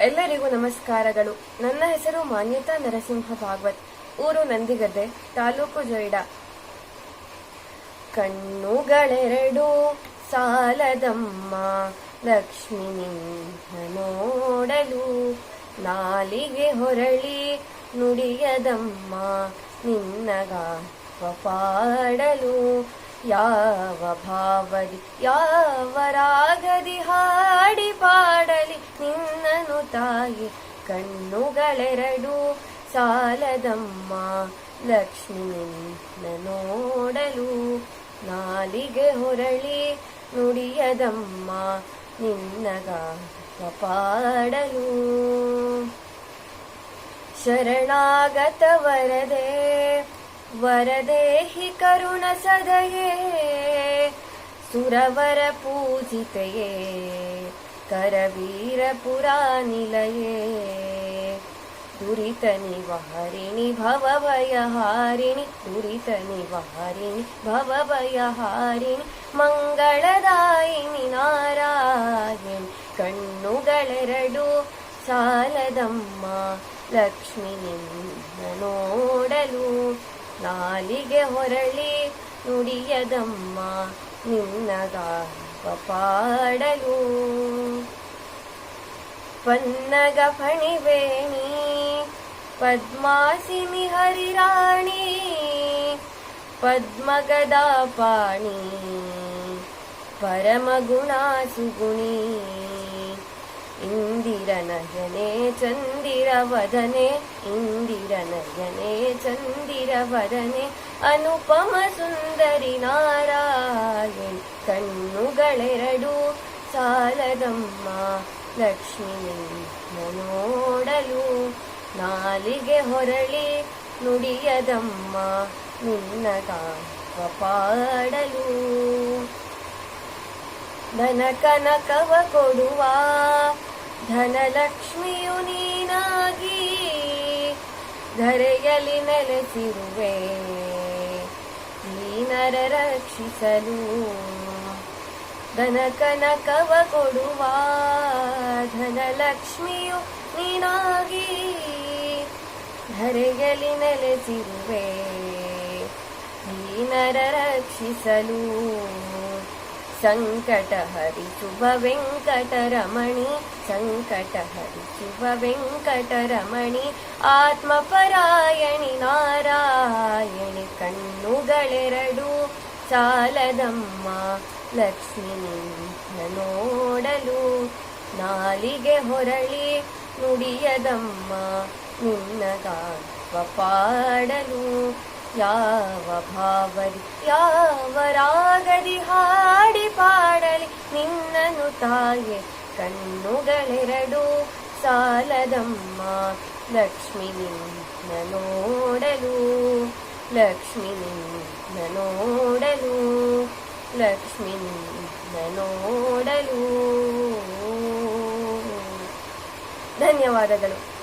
ಎಲ್ಲರಿಗೂ ನಮಸ್ಕಾರಗಳು. ನನ್ನ ಹೆಸರು ಮಾನ್ಯತಾ ನರಸಿಂಹ ಭಾಗವತ್. ಊರು ನಂದಿಗದ್ದೆ, ತಾಲೂಕು ಜೊಯ್ಡಾ ಕಣ್ಣುಗಳೆರಡು ಸಾಲದಮ್ಮ. ಲಕ್ಷ್ಮಿ ನೋಡಲು ನಾಲಿಗೆ ಹೊರಳಿ ನುಡಿಯದಮ್ಮ. ನಿನ್ನಗ ಪಾಡಲು ಯಾವ ಭಾವದಿ, ಯಾವ ರಾಗದಿ ಹಾಡಿ ನಿನ್ನನು ತಾಯಿ ಕಣ್ಣುಗಳೆರಡು ಸಾಲದಮ್ಮ ಲಕ್ಷ್ಮಿ ನಿನ್ನ ನೋಡಲು ನಾಲಿಗೆ ಹೊರಳಿ ನುಡಿಯದಮ್ಮ ನಿನ್ನಗ ಪಾಡಲು. ಶರಣಾಗತ ವರದೆ ವರದೇಹಿ ಕರುಣ ಸದಯೇ, ಸುರವರ ಪೂಜಿತೆಯೇ. ಕರವೀರ ಪುರಾನಿಲಯೇ भवभयहारिणि ನಿವಾರಿಣಿ भवभयहारिणि मङ्गलदायिनि ನಾರಾಯಣಿ. ಕಣ್ಣುಗಳೆರಡು ಸಾಲದಮ್ಮ, ಲಕ್ಷ್ಮಿ ನಿನ್ನ ನೋಡಲು. ನಾಲಿಗೆ ಹೊರಳಿ ನುಡಿಯದಮ್ಮ ನಿನ್ನಗಾವ ಪಾಡಲು ಪನ್ನಗ ಫಣಿವೇಣಿ ಪದ್ಮಾಸಿನಿ ಹರಿರಾಣಿ ಪದ್ಮಗದಾ ಪಾಣಿ ಪರಮಗುಣಾ ಸುಗುಣಿ ಇಂದಿರ ನಯನೆ ಚಂದಿರ ವದನೆ ಇಂದಿರ ನಯನೆ ಚಂದಿರ ವದನೆ ಅನುಪಮ ಸುಂದರಿ ನಾರಾಯಣ ಕಣ್ಣುಗಳೆರಡು ಸಾಲದಮ್ಮ ಲಕ್ಷ್ಮಿ ನಿನ್ನ ನೋಡಲು ನಾಲಿಗೆ ಹೊರಳಿ ನುಡಿಯದಮ್ಮ, ನಿನ್ನ ಪಾಡಲು. ಧನ ಕನಕವ ಕೊಡುವ ಧನಲಕ್ಷ್ಮಿಯು ನೀನಾಗಿ ಧರೆಯಲ್ಲಿ ನೆಲೆಸಿರುವೆ. ನೀನರ ರಕ್ಷಿಸಲು ಧನಕನ ಕವ ಕೊಡುವ ಧನಲಕ್ಷ್ಮಿಯು ನೀನಾಗಿ ಧರೆಯಲ್ಲಿ ನೆಲೆಸಿರುವೆ. ನೀನರ ರಕ್ಷಿಸಲು ಸಂಕಟ ಹರಿಸುವ ವೆಂಕಟರಮಣಿ ಸಂಕಟ ಹರಿಸುವ ವೆಂಕಟರಮಣಿ, ಆತ್ಮಪರಾಯಣಿ ನಾರಾಯಣಿ, ಕಣ್ಣುಗಳೆರಡು ಸಾಲದಮ್ಮ, ಲಕ್ಷ್ಮಿ ನೋಡಲು ನಾಲಿಗೆ ಹೊರಳಿ ನುಡಿಯದಮ್ಮ, ನಿನ್ನ ಪಾಡಲು ಯಾವ ಭಾವದಿ ಯಾವ ರಾಗದಿ ಹಾಡಿ ಪಾಡಲಿ ನಿನ್ನನು ತಾಯೆ ಕಣ್ಣುಗಳೆರಡು ಸಾಲದಮ್ಮ. ಲಕ್ಷ್ಮಿ ನಿನ್ನ ನೋಡಲು, ಲಕ್ಷ್ಮಿ ನಿನ್ನ ನೋಡಲು, ಲಕ್ಷ್ಮಿ ನಿನ್ನ ನೋಡಲು. ಧನ್ಯವಾದಗಳು.